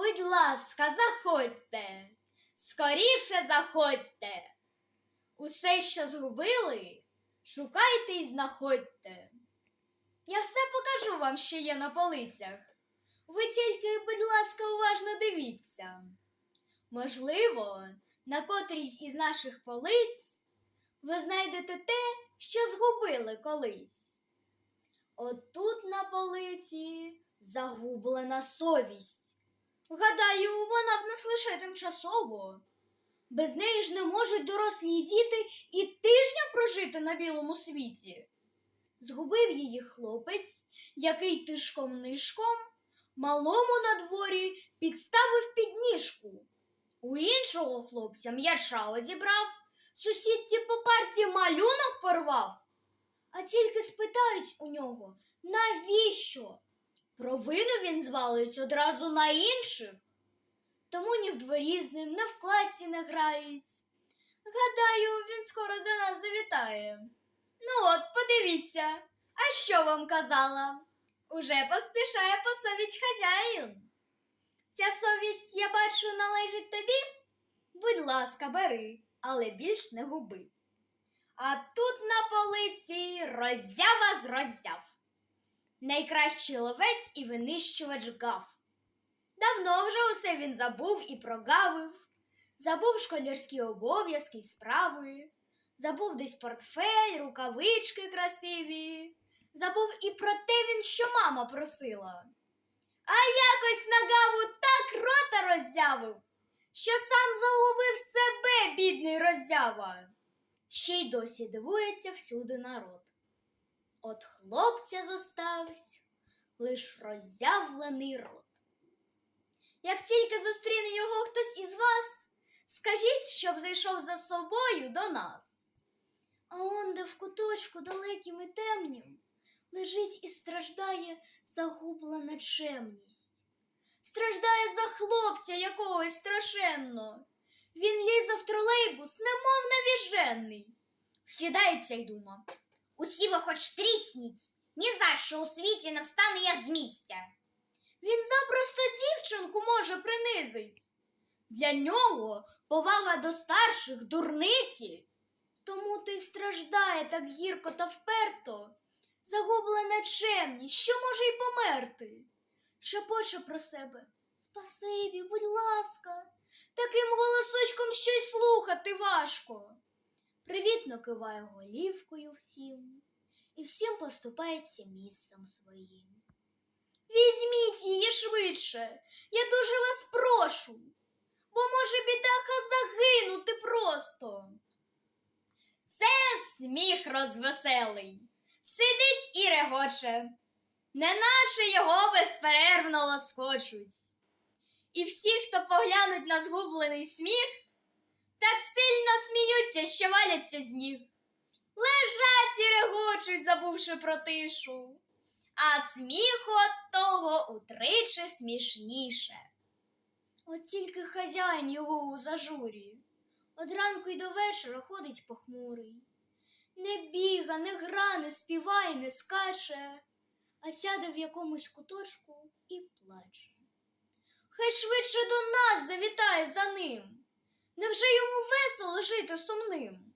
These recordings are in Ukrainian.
Будь ласка, заходьте, скоріше заходьте. Усе, що згубили, шукайте і знаходьте. Я все покажу вам, що є на полицях. Ви тільки, будь ласка, уважно дивіться. Можливо, на котрійсь із наших полиць ви знайдете те, що згубили колись. Отут на полиці загублена совість. Гадаю, вона в нас лише тимчасово. Без неї ж не можуть дорослі діти і тижня прожити на білому світі. Згубив її хлопець, який тишком-нишком малому на дворі підставив підніжку. У іншого хлопця м'яша одібрав, сусідці по парті малюнок порвав. А тільки спитають у нього, навіщо? Провину він звалить одразу на інших. Тому ні в дворі з ним, ні в класі не грають. Гадаю, він скоро до нас завітає. Ну от, подивіться, а що вам казала? Уже поспішає по совість хазяїн. Ця совість, я бачу, належить тобі. Будь ласка, бери, але більш не губи. А тут на полиці роззява з роззяв. Найкращий ловець і винищувач гав. Давно вже усе він забув і прогавив, забув школярські обов'язки й справи, забув десь портфель, рукавички красиві, забув і про те він, що мама просила. А якось на гаву так рота роззявив, що сам загубив себе, бідний роззява. Ще й досі дивується всюди народ. От хлопця зостався лиш роззявлений рот. Як тільки зустріне його хтось із вас, скажіть, щоб зайшов за собою до нас. А он, де в куточку далеким і темнім, лежить і страждає загублена чемність. Страждає за хлопця якогось страшенно. Він лізе в тролейбус, немов навіжений. Сідається й дума. Усі ви хоч трісніть, ні за що у світі не встану я з місця. Він запросто дівчинку може принизить. Для нього повага до старших дурниці. Тому ти страждає так гірко та вперто, загублена чемність, що може й померти. Шепоче про себе. Спасибі, будь ласка, таким голосочком що й слухати важко. Привітно киває голівкою всім і всім поступається місцем своїм. Візьміть її швидше, я дуже вас прошу, бо може бідаха загинути просто. Це сміх розвеселий, сидить і регоче, неначе його безперервно лоскочуть. І всі, хто поглянуть на згублений сміх, так сильно сміються, що валяться з ніг. Лежать і регочуть, забувши про тишу а сміху от того утричі смішніше. От тільки хазяїн його у зажурі, Од ранку й до вечора ходить похмурий. Не біга, не гра, не співає, не скаче, а сяде в якомусь куточку і плаче. Хай швидше до нас завітає за ним. Невже йому весело жити сумним?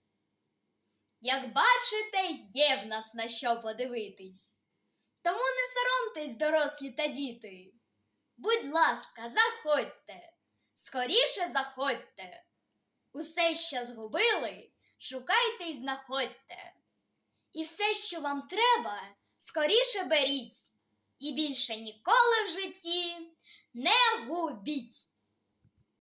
Як бачите, є в нас на що подивитись. Тому не соромтесь, дорослі та діти. Будь ласка, заходьте, скоріше заходьте. Усе, що згубили, шукайте і знаходьте. І все, що вам треба, скоріше беріть, і більше ніколи в житті не губіть.